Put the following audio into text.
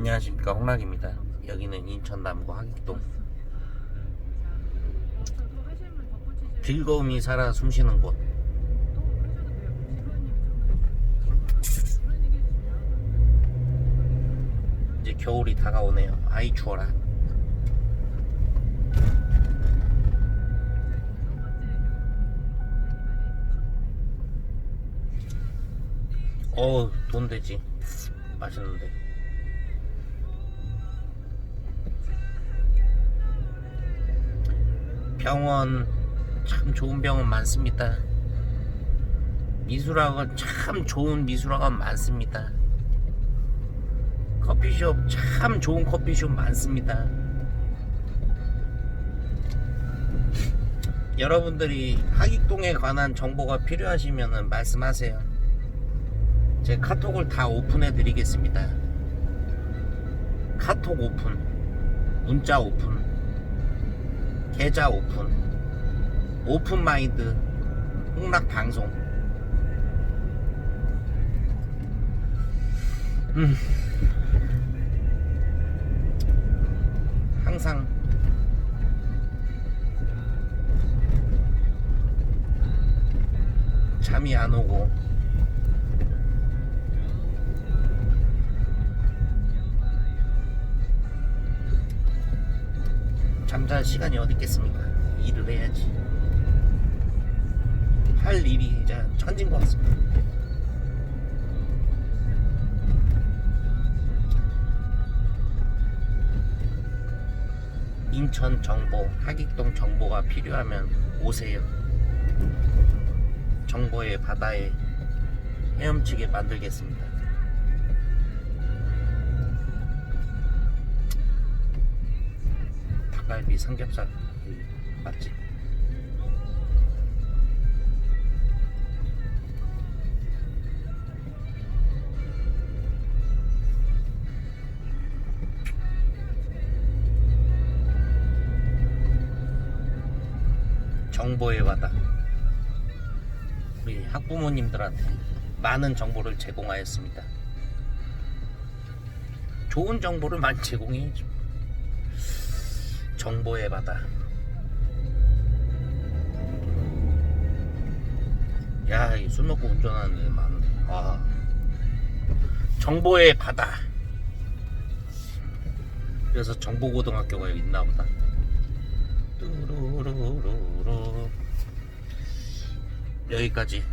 안녕하십니까 홍락입니다. 여기는 인천 남구 하객동. 즐거움이 살아 숨쉬는 곳. 이제 겨울이 다가오네요. 아이 추워라. 어우 돈 되지. 맛있는데. 병원 참 좋은 병원 많습니다. 미술학원 참 좋은 미술학원 많습니다. 커피숍 참 좋은 커피숍 많습니다. 여러분들이 하객동에 관한 정보가 필요하시면 말씀하세요. 제 카톡을 다 오픈해 드리겠습니다. 카톡 오픈, 문자 오픈, 계좌 오픈, 오픈 마인드, 홍락 방송. 음. 항상 잠이 안 오고 잠잘 시간이 어디 있겠습니까? 일을 해야지. 할 일이 이제 천진 것 같습니다. 인천 정보, 하객동 정보가 필요하면 오세요. 정보의 바다에 헤엄치게 만들겠습니다. 닭갈비 삼겹살 음, 맞지? 정보의 바다 우리 학부모님들한테 많은 정보를 제공하였습니다. 좋은 정보를 많이 제공해야죠. 정보의 바다. 야, 이술 먹고 운전하는 애 많네. 아. 정보의 바다. 그래서 정보고등학교가 여기 있나 보다. 뚜루루루루. 여기까지